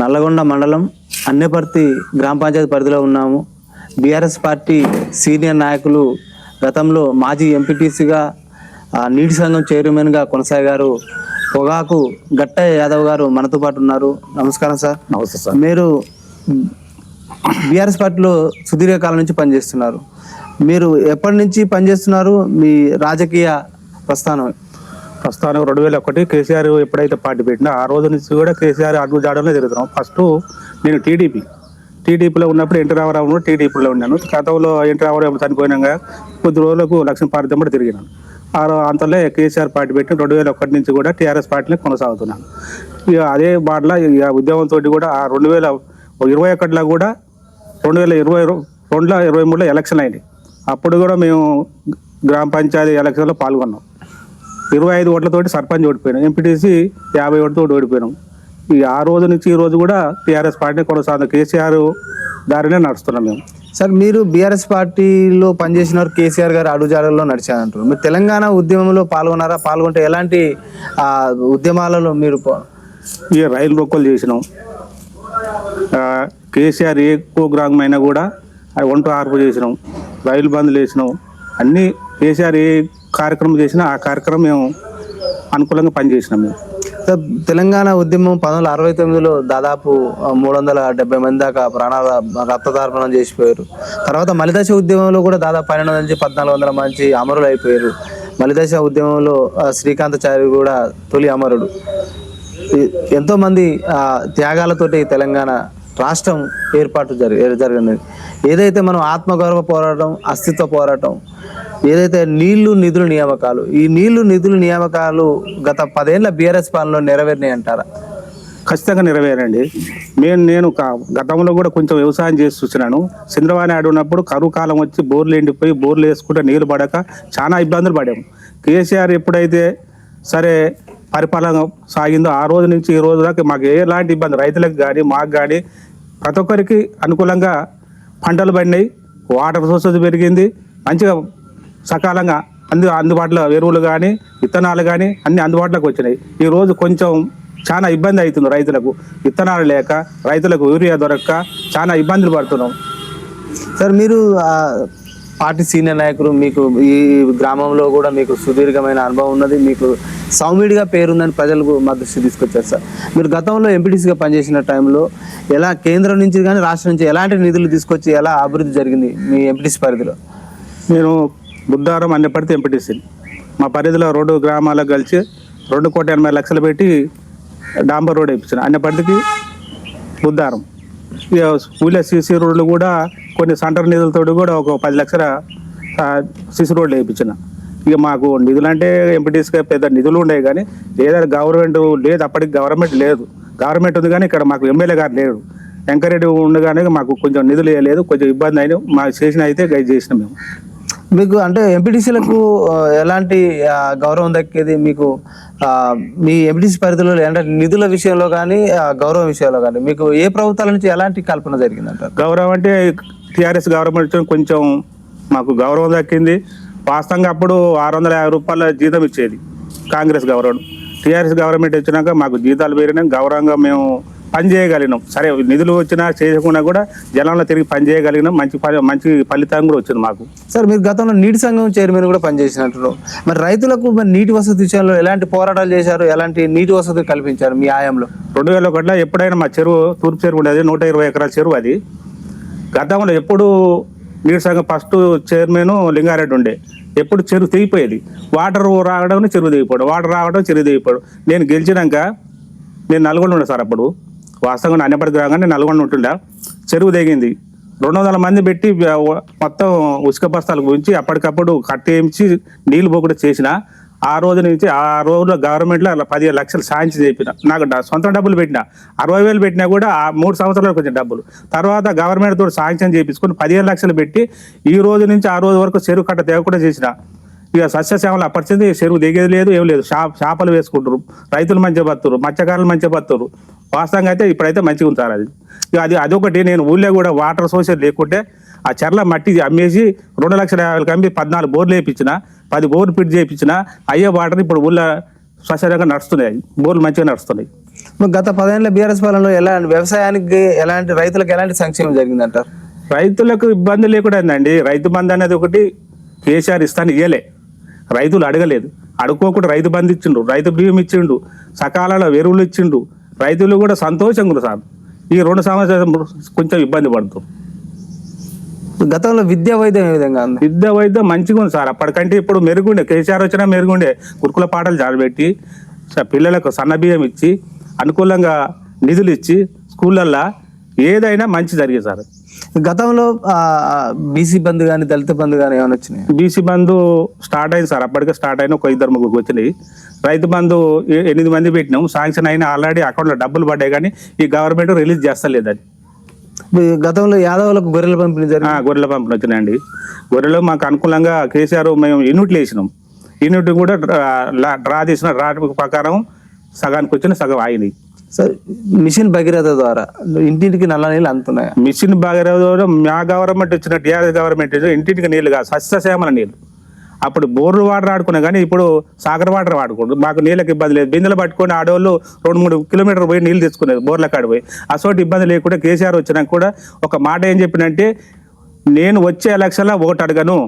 నల్లగొండ మండలం అన్నెపర్తి గ్రామ పంచాయతీ పరిధిలో ఉన్నాము. బీఆర్ఎస్ పార్టీ సీనియర్ నాయకులు గతంలో మాజీ ఎంపీటీసీగా నీటి సంఘం చైర్మన్గా కొనసాగారు. పొగాకు గట్టయ్య యాదవ్ గారు మనతో పాటు ఉన్నారు. నమస్కారం సార్. నమస్తే సార్. మీరు బీఆర్ఎస్ పార్టీలో సుదీర్ఘకాలం నుంచి పనిచేస్తున్నారు. మీరు ఎప్పటి నుంచి పనిచేస్తున్నారు? మీ రాజకీయ ప్రస్థానం ప్రస్తుతానికి రెండు వేల ఒకటి కేసీఆర్ ఎప్పుడైతే పార్టీ పెట్టినా ఆ రోజు నుంచి కూడా కేసీఆర్ అడుగు జాడలో జరుగుతున్నాం ఫస్ట్ నేను టీడీపీ. టీడీపీలో ఉన్నప్పుడు ఎన్టీ రామారావు టీడీపీలో ఉన్నాను. గతంలో ఎన్టీ రామారావు చనిపోయినాక కొద్ది రోజులకు లక్ష్మీ పార్టీ కూడా తిరిగినాను. ఆ అంతలో కేసీఆర్ పార్టీ పెట్టి రెండు వేల ఒకటి నుంచి కూడా టీఆర్ఎస్ పార్టీని కొనసాగుతున్నాను. ఇక అదే బాటలో ఇక ఉద్యమంతో కూడా ఆ రెండు వేల ఇరవై ఒకటిలో కూడా రెండు వేల ఇరవై రెండులో ఇరవై మూడులో ఎలక్షన్ అయింది. అప్పుడు కూడా మేము గ్రామ పంచాయతీ ఎలక్షన్లో పాల్గొన్నాం. ఇరవై ఐదు ఓట్లతోటి సర్పంచ్ ఓడిపోయినాం. ఎంపీటీసీ యాభై ఓట్లతో ఓడిపోయినాం. ఈ ఆ రోజు నుంచి ఈ రోజు కూడా టీఆర్ఎస్ పార్టీ కొనసాగుతుంది కేసీఆర్ దారినే నడుస్తున్నాం మేము. సార్ మీరు బీఆర్ఎస్ పార్టీలో పనిచేసినారు కేసీఆర్ గారు అడుగుజాడల్లో నడిచారంటారు. మీరు తెలంగాణ ఉద్యమంలో పాల్గొన్నారా? పాల్గొంటే ఎలాంటి ఆ, ఉద్యమాలలో మీరు ఈ రైలు రోకోలు చేసినాం. కేసీఆర్ ఏ ప్రోగ్రామ్ అయినా కూడా వంట ఆర్పు చేసినాం. రైలు బంద్లు వేసినాం. అన్నీ కేసీఆర్ ఏ కార్యక్రమం చేసినా ఆ కార్యక్రమం మేము అనుకూలంగా పనిచేసినాం మేము. తెలంగాణ ఉద్యమం పంతొమ్మిది అరవై తొమ్మిదిలో దాదాపు మూడు వందల డెబ్బై మంది దాకా ప్రాణాల రక్తదార్పణం చేసిపోయారు. తర్వాత మలిదశ ఉద్యమంలో కూడా దాదాపు పన్నెండు నుంచి పద్నాలుగు వందల మంది అమరులు అయిపోయారు. మలిదశ ఉద్యమంలో శ్రీకాంతచారి కూడా తొలి అమరుడు. ఎంతో మంది త్యాగాలతోటి తెలంగాణ రాష్ట్రం ఏర్పాటు జరిగి జరిగినది ఏదైతే మనం ఆత్మగౌరవ పోరాటం అస్తిత్వ పోరాటం ఏదైతే నీళ్ళు నిధుల నియామకాలు ఈ నీళ్ళు నిధుల నియామకాలు గత పదేళ్ళ బీఆర్ఎస్ పాలనలో నెరవేరినాయి అంటారా? ఖచ్చితంగా నెరవేరండి. నేను నేను గతంలో కూడా కొంచెం వ్యవసాయం చేసి చూసినాను. చంద్రబాబు నాయుడు ఉన్నప్పుడు కరువు కాలం వచ్చి బోర్లు ఎండిపోయి బోర్లు వేసుకుంటే నీళ్ళు పడక చాలా ఇబ్బందులు పడాము. కేసీఆర్ ఎప్పుడైతే సరే పరిపాలన సాగిందో ఆ రోజు నుంచి ఈ రోజు దాకా మాకు ఎలాంటి ఇబ్బంది? రైతులకు కానీ మాకు కానీ ప్రతి ఒక్కరికి అనుకూలంగా పంటలు పడినాయి. వాటర్ సోర్సెస్ పెరిగింది. మంచిగా సకాలంగా అందు అందుబాటులో ఎరువులు కానీ విత్తనాలు కానీ అన్ని అందుబాటులోకి వచ్చినాయి. ఈ రోజు కొంచెం చాలా ఇబ్బంది అవుతుంది రైతులకు. విత్తనాలు లేక రైతులకు యూరియా దొరక్క చాలా ఇబ్బందులు పడుతున్నాం. సార్ మీరు పార్టీ సీనియర్ నాయకులు మీకు ఈ గ్రామంలో కూడా మీకు సుదీర్ఘమైన అనుభవం ఉన్నది. మీకు సౌమ్యుడిగా పేరుందని ప్రజలకు మా దృష్టి తీసుకొచ్చారు సార్. మీరు గతంలో ఎంపీటీసీగా పనిచేసిన టైంలో ఎలా కేంద్రం నుంచి కానీ రాష్ట్రం నుంచి ఎలాంటి నిధులు తీసుకొచ్చి ఎలా అభివృద్ధి జరిగింది మీ ఎంపీటీసీ పరిధిలో? నేను బుద్ధారం అన్నపడితే ఎంపీటీసీ. మా పరిధిలో రెండు గ్రామాలకు కలిసి రెండు కోటి ఎనభై లక్షలు పెట్టి డాంబర్ రోడ్ వేయించిన అన్నపడికి బుద్ధారం. ఇక ఊళ్ళో సీసీ రోడ్లు కూడా కొన్ని సెంటర్ నిధులతో కూడా ఒక పది లక్షల సీసీ రోడ్లు వేయించిన. ఇక మాకు నిధులు అంటే ఎంపీటీసీగా పెద్ద నిధులు ఉండేవి కానీ ఏదైనా గవర్నమెంట్ లేదు అప్పటికి గవర్నమెంట్ లేదు. గవర్నమెంట్ ఉంది కానీ ఇక్కడ మాకు ఎమ్మెల్యే గారు లేడు వెంకరెడ్డి ఉండగానే మాకు కొంచెం నిధులు వేయలేదు కొంచెం ఇబ్బంది అయిన మాకు చేసిన అయితే గైడ్ చేసినాం మేము. మీకు అంటే ఎంపీటీసీలకు ఎలాంటి గౌరవం దక్కేది? మీకు మీ ఎంపీటీసీ పరిధిలో అంటే నిధుల విషయంలో కానీ గౌరవం విషయంలో కానీ మీకు ఏ ప్రభుత్వాల నుంచి ఎలాంటి కల్పన జరిగిందంటారు? గౌరవం అంటే టీఆర్ఎస్ గవర్నమెంట్ కొంచెం మాకు గౌరవం దక్కింది. వాస్తవంగా అప్పుడు ఆరు వందల యాభై రూపాయల జీతం ఇచ్చేది కాంగ్రెస్ గవర్నమెంట్. టీఆర్ఎస్ గవర్నమెంట్ వచ్చినాక మాకు జీతాలు పెరిగినాం గౌరవంగా మేము పని చేయగలిగినాం సరే నిధులు వచ్చినా చేయకుండా కూడా జనంలో తిరిగి పని చేయగలిగినాం మంచి మంచి ఫలితం కూడా వచ్చింది మాకు. సార్ మీరు గతంలో నీటి సంఘం చైర్మన్ కూడా పనిచేసినట్టు మరి రైతులకు మరి నీటి వసతి విషయంలో ఎలాంటి పోరాటాలు చేశారు? ఎలాంటి నీటి వసతి కల్పించారు మీ ఆయంలో? రెండు వేల ఒకటిలో ఎప్పుడైనా మా చెరువు తూర్పు చెరువు ఉండేది నూట ఇరవై ఎకరాల చెరువు అది. గతంలో ఎప్పుడు నీటి సంఘం ఫస్ట్ చైర్మన్ లింగారెడ్డి ఉండే. ఎప్పుడు చెరువు తెగిపోయేది. వాటర్ రావడం చెరువు తెగిపోవడం వాటర్ రావడం చెరువు తెగిపోవడం. నేను గెలిచినాక నేను నల్గొండ ఉండే సార్ అప్పుడు. వాస్తవంగా అన్నపడి రాగానే నల్గొండ ఉంటుండే చెరువు దిగింది. రెండు వందల మంది పెట్టి మొత్తం ఉసుక బస్తాలు గురించి అప్పటికప్పుడు కట్టేయించి నీళ్ళు పోకుండా చేసిన ఆ రోజు నుంచి ఆ రోజులో గవర్నమెంట్లో అలా పదిహేను లక్షలు సాయం చెప్పిన నాకు డ- సొంత డబ్బులు పెట్టిన. అరవై వేలు పెట్టినా కూడా ఆ మూడు సంవత్సరాలకు వచ్చిన డబ్బులు. తర్వాత గవర్నమెంట్ తోటి సాంక్షన్ చేయించుకొని పదిహేను లక్షలు పెట్టి ఈ రోజు నుంచి ఆ రోజు వరకు చెరువు కట్ట తేవకుండా చేసిన. ఇక సస్యశ్యామలు అప్పటింది చెరువు దిగేది లేదు ఏం లేదు. షా చేపలు వేసుకుంటారు రైతులు మంచిగా బతురు మత్స్యకారులు మంచిగా బతురు వాస్తవంగా అయితే ఇప్పుడైతే మంచిగా ఉంటారు అది. ఇక అది అదొకటి నేను ఊళ్ళో కూడా వాటర్ సోర్స్ లేకుంటే ఆ చెర్ల మట్టి అమ్మేసి రెండు లక్షల యాభైకి అమ్మి పద్నాలుగు బోర్లు వేయించిన పది బోర్లు ఫిట్ చేయించిన అయ్యే వాటర్ ఇప్పుడు ఊళ్ళో స్వచ్ఛంగా నడుస్తున్నాయి. బోర్లు మంచిగా నడుస్తున్నాయి. గత పదేళ్ళ బీఆర్ఎస్ పాలనలో ఎలాంటి వ్యవసాయానికి ఎలాంటి రైతులకు ఎలాంటి సంక్షేమం జరిగిందంటారు? రైతులకు ఇబ్బంది లేకుండా రైతు బంధు అనేది ఒకటి కేసీఆర్ ఇస్తాను ఇయ్యలే. రైతులు అడగలేదు. అడుక్కోకుండా రైతు బంధు ఇచ్చిండు రైతు బియ్యం ఇచ్చిండు సకాలంలో ఎరువులు ఇచ్చిండు. రైతులు కూడా సంతోషంగా సార్. ఈ రెండు సంవత్సరాలు కొంచెం ఇబ్బంది పడుతుంది గతంలో విద్యా వైద్యం ఏ విధంగా ఉంది? విద్య వైద్యం మంచిగా ఉంది సార్. అప్పటికంటే ఇప్పుడు మెరుగుండే కేసీఆర్ వచ్చినా మెరుగుండే. గురుకుల పాటలు జారబెట్టి పిల్లలకు సన్న బియ్యం ఇచ్చి అనుకూలంగా నిధులు ఇచ్చి స్కూళ్ళల్లో ఏదైనా మంచి జరిగేది సార్. గతంలో బీసీ బంధు కానీ దళిత బంధు కానీ ఏమైనా వచ్చినాయి? బీసీ బంధు స్టార్ట్ అయింది సార్. అప్పటికే స్టార్ట్ అయిన ఒక ఇద్దరు ముగ్గురు వచ్చినాయి రైతు బంధు ఎనిమిది మంది పెట్టినాం. శాంక్షన్ అయిన ఆల్రెడీ అకౌంట్లో డబ్బులు పడ్డాయి కానీ ఈ గవర్నమెంట్ రిలీజ్ చేస్తలేదు అది. గతంలో యాదవులకు గొర్రెల పంపిణీ జరిగింది. గొర్రెల పంపిణీ వచ్చినాయండి. గొర్రెలు మాకు అనుకూలంగా కేసీఆర్ మేము యూనిట్లు వేసినాం. యూనిట్ కూడా డ్రా తీసిన డ్రా ప్రకారం సగానికి వచ్చిన సగం ఆయినాయి సార్ మిషన్ భగీరథ ద్వారా ఇంటింటికి నల్ల నీళ్ళు అందుతున్నాయి? మిషన్ బాగా మా గవర్నమెంట్ వచ్చిన టీఆర్ఎస్ గవర్నమెంట్ ఇంటింటికి నీళ్ళు కాదు సస్యశ్యామల నీళ్ళు. అప్పుడు బోర్లు వాటర్ ఆడుకున్నా కానీ ఇప్పుడు సాగర్ వాటర్ వాడుకోండి మాకు నీళ్ళకి ఇబ్బంది లేదు. బిందెలు పట్టుకొని ఆడవాళ్ళు రెండు మూడు కిలోమీటర్ పోయి నీళ్ళు తెచ్చుకునేది బోర్ల కాడ పోయి. అసోటి ఇబ్బంది లేకుండా కేసీఆర్ వచ్చినాక కూడా ఒక మాట ఏం చెప్పినంటే నేను వచ్చే ఎలక్షన్లో ఓటు అడగను.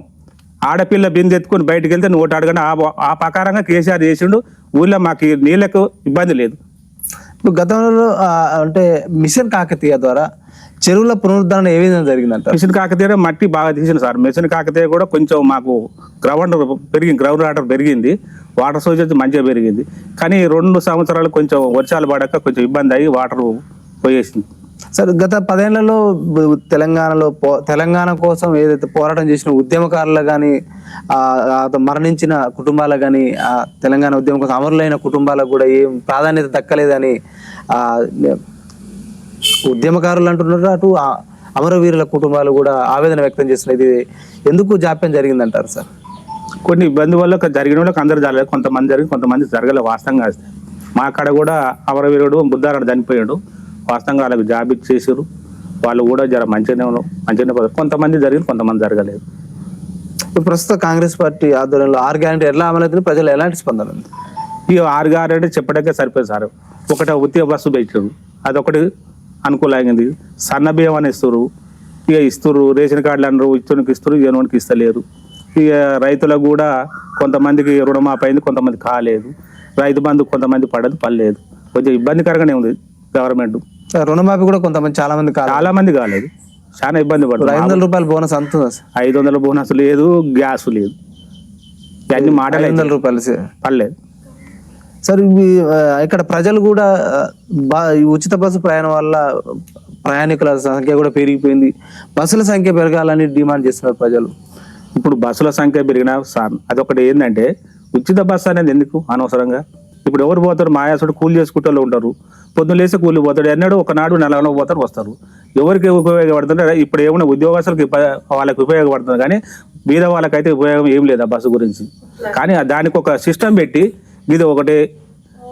ఆడపిల్ల బిందె ఎత్తుకొని బయటకు వెళ్తే నువ్వు ఓటు అడగను. ఆ ఆ ప్రకారంగా కేసీఆర్ చేసిండు. ఊళ్ళో మాకు నీళ్ళకు ఇబ్బంది లేదు. ఇప్పుడు గతంలో అంటే మిషన్ కాకతీయ ద్వారా చెరువుల పునరుద్ధరణ ఏ విధంగా జరిగిందంట మిషన్ కాకతీయ మట్టి బాగా తీసింది సార్. మిషన్ కాకతీయ కూడా కొంచెం మాకు గ్రౌండ్ పెరిగింది గ్రౌండ్ వాటర్ పెరిగింది. వాటర్ సోర్సెస్ మంచిగా పెరిగింది. కానీ రెండు సంవత్సరాలు కొంచెం వర్షాలు పడక కొంచెం ఇబ్బంది అయ్యి వాటర్ పోయేసింది. సార్ గత పదేళ్ళలో తెలంగాణలో పో తెలంగాణ కోసం ఏదైతే పోరాటం చేసిన ఉద్యమకారులు కానీ మరణించిన కుటుంబాలకు కానీ ఆ తెలంగాణ ఉద్యమం కోసం అమరులైన కుటుంబాలకు కూడా ఏం ప్రాధాన్యత దక్కలేదని ఆ, ఉద్యమకారులు అంటున్నారు. అటు అమరవీరుల కుటుంబాలు కూడా ఆవేదన వ్యక్తం చేస్తున్నాయి. ఇది ఎందుకు జాప్యం జరిగిందంటారు సార్? కొన్ని ఇబ్బంది వల్ల ఒక జరిగిన వాళ్ళకి అందరూ జరగలేదు. కొంతమంది జరిగి కొంతమంది జరగలేదు వాస్తవంగా. మా కాడ కూడా అమరవీరుడు బుద్ధారాడు చనిపోయాడు. వాస్తవంగా వాళ్ళకి జాబ్ ఇచ్చేసారు వాళ్ళు కూడా జర మంచిగానే మంచిగానే. కొంతమంది జరిగింది కొంతమంది జరగలేదు. ఇప్పుడు ప్రస్తుతం కాంగ్రెస్ పార్టీ ఆధ్వర్యంలో ఆరు గ్యారంటీ ఎలా అమలవుతుంది? ప్రజలు ఎలాంటి స్పందన ఉంది? ఈ ఆరు గారు అంటే చెప్పడానికే సరిపోయింది సార్. ఒకటి ఉత్తిగా బస్సు పెట్టారు అదొకటి అనుకూలమైంది. సన్న బియ్యం అని ఇస్తారు ఇక ఇస్తారు రేషన్ కార్డులు అన్నారు ఇచ్చునికి ఇస్తారు ఇవ్వడానికి ఇస్తలేరు. ఇక రైతులకు కూడా కొంతమందికి రుణమాఫీ అయింది కొంతమంది కాలేదు. రైతు బంధు కొంతమంది పడదు పడలేదు. కొంచెం ఇబ్బందికరంగానే ఉంది గవర్నమెంట్. రుణమాఫీ కూడా కొంతమంది చాలా మంది కాదు చాలా మంది కాలేదు. చాలా ఇబ్బంది ఐదు పడుతుంది వందల రూపాయలు బోనస్ సార్ ఐదు వందల బోనస్ లేదు గ్యాస్ లేదు. అన్ని మాటలు. ఐదు వందల రూపాయలు సార్ పడలేదు సార్ ఇక్కడ ప్రజలు కూడా బా ఉచిత బస్సు ప్రయాణం వల్ల ప్రయాణికుల సంఖ్య కూడా పెరిగిపోయింది. బస్సుల సంఖ్య పెరగాలని డిమాండ్ చేస్తున్నారు ప్రజలు. ఇప్పుడు బస్సుల సంఖ్య పెరిగిన సార్ అదొకటి ఏంటంటే ఉచిత బస్సు అనేది ఎందుకు అనవసరంగా? ఇప్పుడు ఎవరు పోతారు? మాయాసుడు కూలి చేసుకుంటూ ఉంటారు. పొద్దున్న లేసి కూలి పోతాడు. ఎన్నడూ ఒకనాడు నెలలో పోతారు వస్తారు. ఎవరికి ఉపయోగపడుతుంటే ఇప్పుడు ఏమైనా ఉద్యోగస్తులకు వాళ్ళకి ఉపయోగపడుతుంది కానీ బీద వాళ్ళకైతే ఉపయోగం ఏం లేదు ఆ బస్సు గురించి. కానీ దానికి ఒక సిస్టమ్ పెట్టి ఇది ఒకటి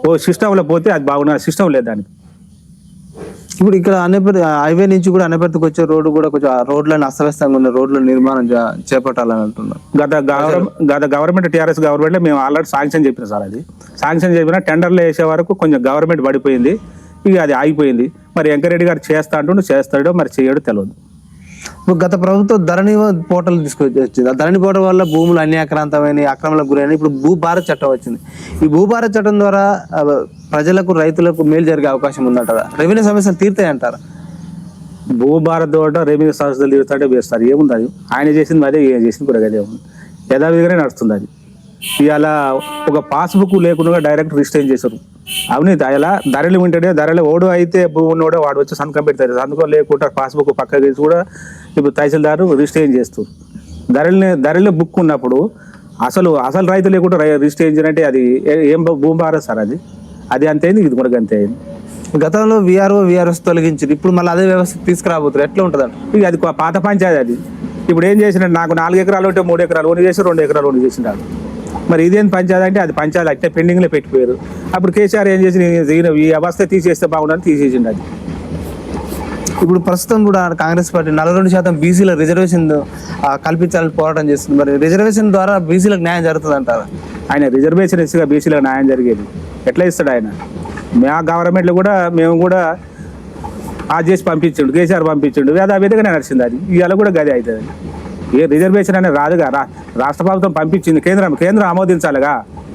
ఓ సిస్టంలో పోతే అది బాగున్న సిస్టమ్ లేదు దానికి. ఇప్పుడు ఇక్కడ అన్నపర్తి హైవే నుంచి కూడా అన్నపర్తికి వచ్చే రోడ్డు కూడా కొంచెం ఆ రోడ్లను అస్తవ్యస్తంగా ఉన్న రోడ్ల నిర్మాణం చేపట్టాలని అంటున్నారు. గత గవర్నమెంట్ గత గవర్నమెంట్ టీఆర్ఎస్ గవర్నమెంట్ మేము ఆల్రెడీ శాంక్షన్ చెప్పిన సార్ అది. శాంక్షన్ చెప్పిన టెండర్లు వేసే వరకు కొంచెం గవర్నమెంట్ పడిపోయింది. ఇక అది ఆగిపోయింది. మరి వెంకరెడ్డి గారు చేస్తా అంటుండు చేస్తాడో మరి చేయడో తెలియదు ఇప్పుడు గత ప్రభుత్వం ధరణి పోర్టల్ తీసుకొచ్చి వచ్చింది ఆ ధరణి పోర్టల్ వల్ల భూములు అన్యాక్రాంతమైన అక్రమాలకు గురైన ఇప్పుడు భూభారత్ చట్టం వచ్చింది. ఈ భూభారత్ చట్టం ద్వారా ప్రజలకు రైతులకు మేలు జరిగే అవకాశం ఉందంటారా? రెవెన్యూ సమస్యలు తీరుతాయి అంటారా? భూభారత్ తోట రెవెన్యూ సమస్యలు తీరుతాడే వేస్తారు. ఏముంది అది? ఆయన చేసింది అదే ఏం చేసింది కూడా అదే ఉంది. యథావిధిగానే నడుస్తుంది అది. ఇవాళ ఒక పాస్బుక్ లేకుండా డైరెక్ట్ రిజిస్టర్ చేశారు. అవినీతి అలా ధరలు వింటాడే ధరలు ఓడు అయితే భూమి ఉన్నోడే వాడు వచ్చి సంతకం పెడతారు సంతకం లేకుండా పాస్బుక్ పక్కకి కూడా ఇప్పుడు తహసీల్దారు రిజిస్టర్ చేస్తారు ధరల్ని ధరలు బుక్ ఉన్నప్పుడు అసలు అసలు రైతు లేకుండా రై- రిజిస్టర్ చేయించారంటే అది ఏ- ఏం భూమి భారత్ సార్ అది? అది అంతేంది ఇది కూడా అంతే అయింది. గతంలో విఆర్ఓ విఆర్ఎస్ తొలగించారు ఇప్పుడు మళ్ళీ అదే వ్యవస్థ తీసుకురాబోతున్నారు. ఎట్లా ఉంటుందంట ఇక అది పాత పంచాయతీ అది. ఇప్పుడు ఏం చేసినాడు నాకు నాలుగు ఎకరాలు ఉంటే మూడు ఎకరాలు ఓని చేసి రెండు ఎకరాలు ఓని చేసినాడు మరి ఇదేం పంచాయతీ అంటే అది పంచాయతీ అంటే పెండింగ్లో పెట్టిపోయారు. అప్పుడు కేసీఆర్ ఏం చేసి "నేను ఈయన ఈ అవస్థ తీసేస్తే బాగుండని తీసేసిండు అది. ఇప్పుడు ప్రస్తుతం కూడా కాంగ్రెస్ పార్టీ నలభై రెండు శాతం బీసీల రిజర్వేషన్ కల్పించాలని పోరాటం చేస్తుంది. మరి రిజర్వేషన్ ద్వారా బీసీలకు న్యాయం జరుగుతుంది అంటారు? ఆయన రిజర్వేషన్ ఇచ్చిగా బీసీలకు న్యాయం జరిగేది. ఎట్లా ఇస్తాడు ఆయన? మా గవర్నమెంట్లో కూడా మేము కూడా ఆ చేసి పంపించిండు కేసీఆర్ పంపించిండు. అది ఆ విధంగానే నడిచింది అది. ఇవాళ కూడా గది అవుతుంది. ఏ రిజర్వేషన్ అనేది రాదుగా. రా రాష్ట్ర ప్రభుత్వం పంపించింది కేంద్రం కేంద్రం ఆమోదించాలిగా.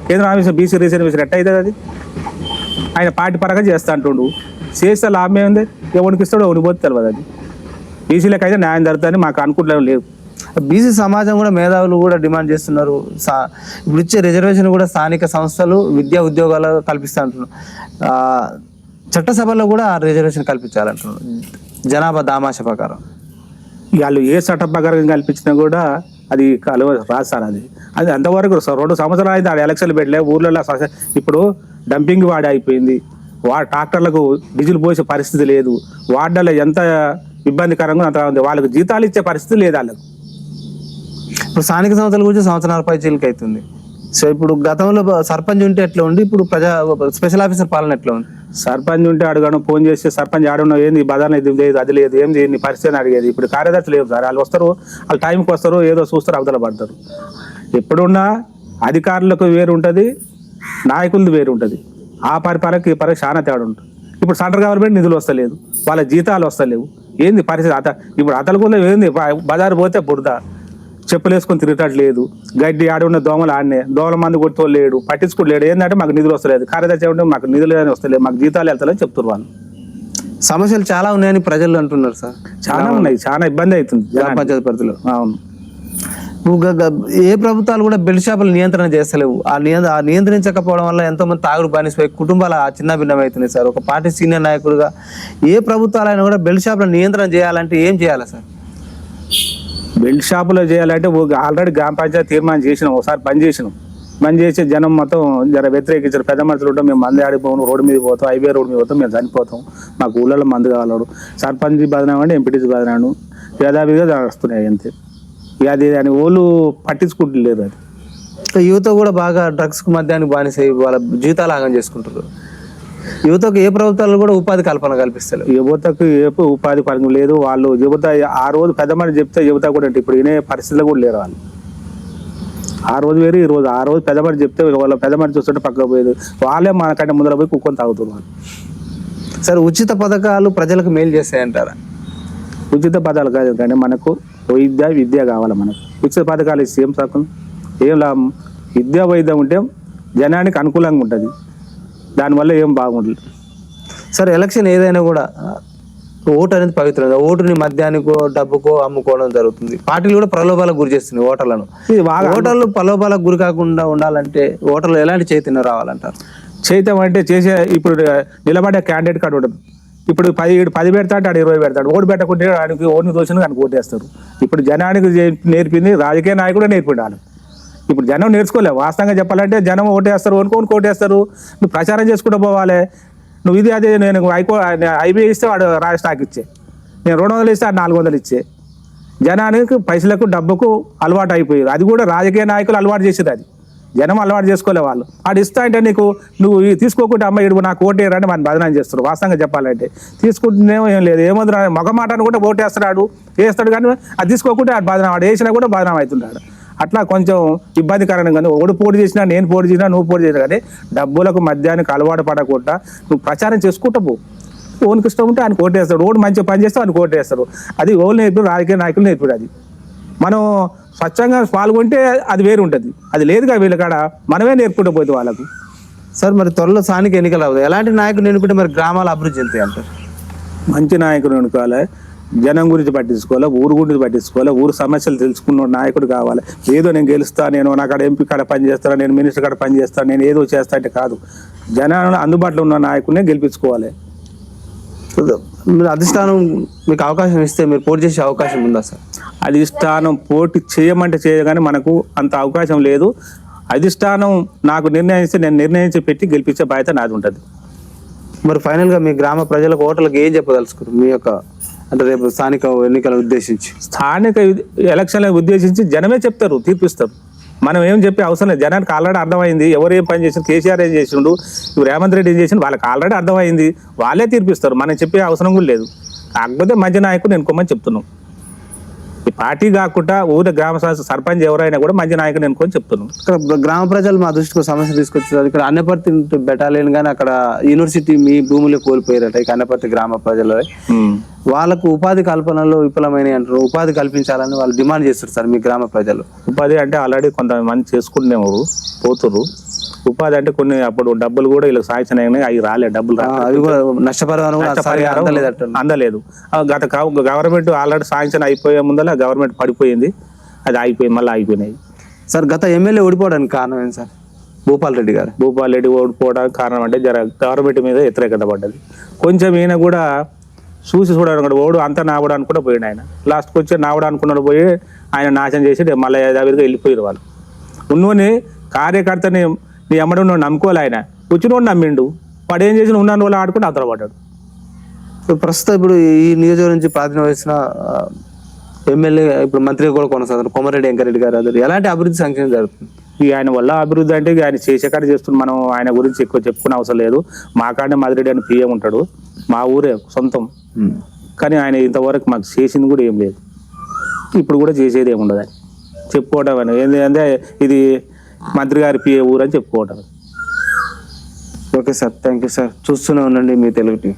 కేంద్రం ఆమోదించిన బీసీ రిజర్వేషన్ ఎట్ట అవుతుంది అది? ఆయన పార్టీ పరంగా చేస్తా అంటుండు. చేస్తే లాభం ఏముంది ఎవరికి ఇస్తాడో ఎవరికి పోతే తెలియదు అది. బీసీలకు అయితే న్యాయం జరుగుతుందని మాకు అనుకుంటం లేదు బీసీ సమాజం కూడా మేధావులు కూడా డిమాండ్ చేస్తున్నారు. సా- ఇప్పుడు ఇచ్చే రిజర్వేషన్ కూడా స్థానిక సంస్థలు విద్యా ఉద్యోగాలు కల్పిస్తా అంటున్నారు. చట్టసభలో కూడా ఆ రిజర్వేషన్ కల్పించాలంటున్నారు. జనాభా దామాష ప్రకారం. వాళ్ళు ఏ చట్ట ప్రకారం కల్పించినా కూడా అది కలవ రాస్తారు అది? అది అంతవరకు రెండు సంవత్సరాలు అయితే ఆడ ఎలక్షన్లు పెట్టలే. ఊర్లలో ఇప్పుడు డంపింగ్ వాడి అయిపోయింది. వా ట్రాక్టర్లకు డీజిల్ పోసే పరిస్థితి లేదు. వార్డలో ఎంత ఇబ్బందికరంగా అంత ఉంది. వాళ్ళకి జీతాలు ఇచ్చే పరిస్థితి లేదు వాళ్ళకు. ఇప్పుడు స్థానిక సంస్థల గురించి సంవత్సరాల పై చీలిక అవుతుంది. సో ఇప్పుడు గతంలో సర్పంచ్ ఉంటే ఎట్లా ఉంది ఇప్పుడు ప్రజా స్పెషల్ ఆఫీసర్ పాలన ఎట్లా ఉంది? సర్పంచ్ ఉంటే అడగడం ఫోన్ చేస్తే సర్పంచ్ ఆడున్నావు ఏంది బదాన ఇది లేదు అది లేదు ఏంది నీ పరిస్థితి అని అడిగేది? ఇప్పుడు కార్యదర్శి లేదు సార్? వాళ్ళు వస్తారు వాళ్ళు టైంకి వస్తారు ఏదో చూస్తారు అవతల పడతారు. ఎప్పుడున్నా అధికారులకు వేరు ఉంటుంది నాయకులది వేరు ఉంటుంది ఆ పరిపాలనకి ఈ పరిపాలన చాలా తేడా ఉంటుంది. ఇప్పుడు సెంట్రల్ గవర్నమెంట్ నిధులు వస్తలేదు వాళ్ళ జీతాలు వస్తలేవు. ఏంది పరిస్థితి? అత ఇప్పుడు అతలకుండా ఏంది? బజారు పోతే బురద. చెప్పులు వేసుకొని తిరగట్లేదు గడ్డి ఆడ ఉన్న దోమలు ఆడనే. దోమల మంది కొట్టుకోలేడు పట్టించుకోలేడు ఏంటంటే మాకు నిధులు వస్తలేదు. కార్యదర్శి ఏమంటే మాకు నిధులు ఏమైనా వస్తలేదు. మాకు జీతాలు వెళ్తలేని చెప్తున్నారు వాళ్ళు. సమస్యలు చాలా ఉన్నాయని ప్రజలు అంటున్నారు సార్. చాలా ఉన్నాయి. చాలా ఇబ్బంది అవుతుంది గ్రామ. పంచాయతీ పరిధిలో. అవును. ఏ ప్రభుత్వాలు కూడా బెల్ట్ షాపులు నియంత్రణ చేస్తలేవు. ఆ నియంత్ర నియంత్రించకపోవడం వల్ల ఎంతో మంది తాగుడు బానిసిపోయి కుటుంబాలు చిన్న భిన్నమవుతున్నాయి సార్. ఒక పార్టీ సీనియర్ నాయకుడుగా ఏ ప్రభుత్వాలైనా కూడా బెల్ట్ షాపుల నియంత్రణ చేయాలంటే ఏం చేయాలి సార్? బెల్ట్ షాపులో చేయాలంటే ఆల్రెడీ గ్రామ పంచాయతీ తీర్మానం చేసినాం. ఒకసారి బంద్ చేసినాం. బంద్ చేసి జనం మొత్తం జర వ్యతిరేకించారు. పెద్ద మనుషులు ఉంటాం మేము మంది ఆడిపోతాం రోడ్డు మీద పోతాం హైవే రోడ్డు మీద పోతాం మేము చనిపోతాం. మాకు ఊళ్ళలో మందు కావాలడు సర్పంచ్ బదనామంటే ఎంపీటీసీ బదనాడు యథావిధిగా నడుస్తున్నాయి అంతే. అది అని ఊళ్ళు పట్టించుకుంటలేరు అది. యువత కూడా బాగా డ్రగ్స్కు మద్యానికి బానిస వాళ్ళ జీవితాలు ఆగం చేసుకుంటారు యువతకు ఏ ప్రభుత్వాలు కూడా ఉపాధి కల్పన కల్పిస్తలేవు. యువతకు ఏ ఉపాధి పరంగా లేదు. వాళ్ళు యువత ఆ రోజు పెద్ద మనిషి చెప్తే యువత కూడా అంటే ఇప్పుడు వినే పరిస్థితులు కూడా లేరు వాళ్ళు. ఆ రోజు వేరు ఈ రోజు ఆ రోజు పెద్ద మనిషి చెప్తే వాళ్ళ పెద్ద మనిషి చూస్తుంటే పక్కకు పోయేది. వాళ్ళే మనకంటే ముందర పోయి కుక్కొని తాగుతున్నారు సార్ ఉచిత పథకాలు ప్రజలకు మేలు చేస్తాయంటారా? ఉచిత పదాలు కాదు కానీ మనకు వైద్య విద్య కావాలి మనకు. ఉచిత పథకాలు ఇస్తే ఏం సాకు ఏం లాభం? విద్య వైద్యం ఉంటే జనానికి అనుకూలంగా ఉంటుంది. దానివల్ల ఏం బాగుంటుంది సార్ ఎలక్షన్ ఏదైనా కూడా ఓటు అనేది పవిత్రం ఓటుని మద్యానికో డబ్బుకో అమ్ముకోవడం జరుగుతుంది. పార్టీలు కూడా ప్రలోభాలకు గురి చేస్తున్నాయి ఓటర్లను. ఓటర్లు ప్రలోభాలకు గురి కాకుండా ఉండాలంటే ఓటర్లు ఎలాంటి చైతన్యం రావాలంటారు? చైతం అంటే చేసే ఇప్పుడు నిలబడే క్యాండిడేట్ కార్డు ఉండదు ఇప్పుడు పది పది పెడతాడు ఆడు ఇరవై పెడతాడు. ఓటు పెట్టకుంటే ఆయనకి ఓటుని దోచిన ఆయనకు ఓటేస్తారు ఇప్పుడు జనానికి నేర్పింది రాజకీయ నాయకుడే నేర్పిండాలి. ఇప్పుడు జనం నేర్చుకోలేవు వాస్తవంగా చెప్పాలంటే జనం ఓటేస్తారు అనుకోని ఓటేస్తారు నువ్వు ప్రచారం చేసుకుంటూ పోవాలి. నువ్వు ఇది అదే నేను హైకో ఐబీ ఇస్తే వాడు రాజ స్టాక్ ఇచ్చే. నేను రెండు వందలు ఇస్తే ఆడు నాలుగు వందలు ఇచ్చే. జనానికి పైసలకు డబ్బుకు అలవాటు అయిపోయారు అది కూడా రాజకీయ నాయకులు అలవాటు చేసేది అది. జనం అలవాటు చేసుకోలే వాళ్ళు. ఆడు ఇస్తా అంటే నీకు నువ్వు తీసుకోకుంటే అమ్మ ఇడు నాకు ఓటేయరని మన బదనాం చేస్తారు. వాస్తవంగా చెప్పాలంటే. తీసుకుంటేనేమో ఏం లేదు. ఏముంది మగ మాటను కూడా ఓటేస్తాడు వేస్తాడు కానీ అది తీసుకోకుంటే ఆడు బదనాం వాడు వేసినా కూడా బదనాం అవుతుంటాడు. అట్లా కొంచెం ఇబ్బందికరంగా కానీ ఓడి పోటీ చేసినా నేను పోటీ చేసినా నువ్వు పోటీ చేసినా కానీ డబ్బులకు మద్యానికి అలవాటు పడకుండా నువ్వు ప్రచారం చేసుకుంటా పో. ఓన్కి ఇష్టం ఉంటే ఆయన కోటేస్తాడు ఓడు మంచిగా పని చేస్తే ఆయన కోటేస్తాడు అది ఓళ్ళు నేర్పి రాజకీయ నాయకులు నేర్పిడు అది. మనం స్వచ్ఛంగా పాల్గొంటే అది వేరు ఉంటుంది అది లేదుగా వీళ్ళ కాడ. మనమే నేర్పుకుంటూ పోతే వాళ్ళకు. సార్ మరి త్వరలో స్థానిక ఎన్నికలు అవుతాయి. ఎలాంటి నాయకుడు ఎన్నుకుంటే మరి గ్రామాలు అభివృద్ధి చెందుతాయి అంటారు? మంచి నాయకుడు అనుకోవాలి జనం గురించి పట్టించుకోవాలి. ఊరు గురించి పట్టించుకోవాలి. ఊరు సమస్యలు తెలుసుకున్న నాయకుడు కావాలి. ఏదో నేను గెలుస్తా నేను నా కాడ ఎంపీ కాడ పని చేస్తాను నేను మినిస్టర్ కాడ పని చేస్తాను నేను ఏదో చేస్తా అంటే కాదు. జనాలను అందుబాటులో ఉన్న నాయకుడినే గెలిపించుకోవాలి. మీరు అధిష్టానం మీకు అవకాశం ఇస్తే మీరు పోటీ చేసే అవకాశం ఉందా సార్? అధిష్టానం పోటీ చేయమంటే చేయగానే మనకు అంత అవకాశం లేదు. అధిష్టానం నాకు నిర్ణయిస్తే నేను నిర్ణయించి పెట్టి గెలిపించే బాధ్యత నాది ఉంటుంది. మరి ఫైనల్గా మీ గ్రామ ప్రజలకు ఓటర్లకు ఏం చెప్పదలుచుకోరు మీ యొక్క అంటే రేపు స్థానిక ఎన్నికలను ఉద్దేశించి. స్థానిక ఎలక్షన్లను ఉద్దేశించి జనమే చెప్తారు తీర్పిస్తారు మనం ఏం చెప్పే అవసరం లేదు. జనానికి ఆల్రెడీ అర్థమైంది. ఎవరు ఏం పని చేసిండు కేసీఆర్ ఏం చేసిండు? ఇప్పుడు రేవంత్ రెడ్డి ఏం చేసిండు? వాళ్ళకి ఆల్రెడీ అర్థమైంది. వాళ్ళే తీర్పిస్తారు. మనం చెప్పే అవసరం కూడా లేదు. కాకపోతే మంచి నాయకుడు ఎన్నుకోమని చెప్తున్నాం. పార్టీ కాకుండా ఊరి గ్రామ సర్పంచ్ ఎవరైనా కూడా మంచి నాయకుడు అనుకొని చెప్తున్నాను ఇక్కడ గ్రామ ప్రజలు మా దృష్టికి సమస్య తీసుకొచ్చారు ఇక్కడ అన్నపర్తి బెటాలియన్ కానీ అక్కడ యూనివర్సిటీ మీ భూములు కోల్పోయారట. ఇక అన్నపర్తి గ్రామ ప్రజలు. వాళ్ళకు ఉపాధి కల్పనలో విఫలమైన అంటారు ఉపాధి కల్పించాలని వాళ్ళు డిమాండ్ చేస్తారు సార్ మీ గ్రామ ప్రజలు. ఉపాధి అంటే ఆల్రెడీ కొంతమంది చేసుకుంటున్నారు పోతురు ఉపాధి అంటే కొన్ని అప్పుడు డబ్బులు కూడా వీళ్ళకి అయినాయి అవి రాలే డబ్బులు నష్టపరిహారం అందలేదు. గత గవ- గవర్నమెంట్ ఆల్రెడీ సాంక్షన్ అయిపోయే ముందర గవర్నమెంట్ పడిపోయింది. అది అయిపోయింది మళ్ళీ అయిపోయినాయి. సార్ గత ఎమ్మెల్యే ఓడిపోవడానికి కారణం ఏంటి సార్? భూపాల్ రెడ్డి గారు. భూపాల్ రెడ్డి ఓడిపోవడానికి కారణం అంటే జర గవర్నమెంట్ మీద వ్యతిరేకత పడ్డది. కొంచెం ఈయన కూడా చూసి చూడడానికి కూడా ఓడు అంతా నావడు అనుకుంటూ పోయిండు ఆయన. లాస్ట్కి వచ్చి నావడు అనుకున్నాడు పోయి ఆయన నాశనం చేసి మళ్ళీ యథావిధిగా వెళ్ళిపోయారు వాళ్ళు. ఉన్నోని కార్యకర్తని నీ అమ్మడు నువ్వు నమ్ముకోలే ఆయన. వచ్చినోడు నమ్మిండు. వాడు ఏం చేసిన ఉన్నాను వాళ్ళు ఆడుకుంటూ అవతల పడ్డాడు. ప్రస్తుతం ఇప్పుడు ఈ నియోజకవర్గం నుంచి ప్రాతినిధ్యం వహించిన ఎమ్మెల్యే ఇప్పుడు మంత్రిగా కూడా కొనసాగుతారు కోమరెడ్డి వెంకరెడ్డి గారు అది ఎలాంటి అభివృద్ధి సంక్షేమం జరుగుతుంది? ఇక ఆయన వల్ల అభివృద్ధి అంటే ఆయన చేసే కాడ చేస్తున్న మనం ఆయన గురించి ఎక్కువ చెప్పుకునే అవసరం లేదు. మా కాడే మదిరెడ్డి అని పిఎం ఉంటాడు. మా ఊరే సొంతం. కానీ ఆయన ఇంతవరకు మాకు చేసింది కూడా ఏం లేదు. ఇప్పుడు కూడా చేసేది ఏమి ఉండదు ఆయన. చెప్పుకోవడం అని ఏంది అంటే ఇది మంత్రి గారి పిఏ ఊరు అని చెప్పుకోవడం okay sir. Thank you sir. చూస్తూనే ఉండండి మీ తెలుగు టీవీ.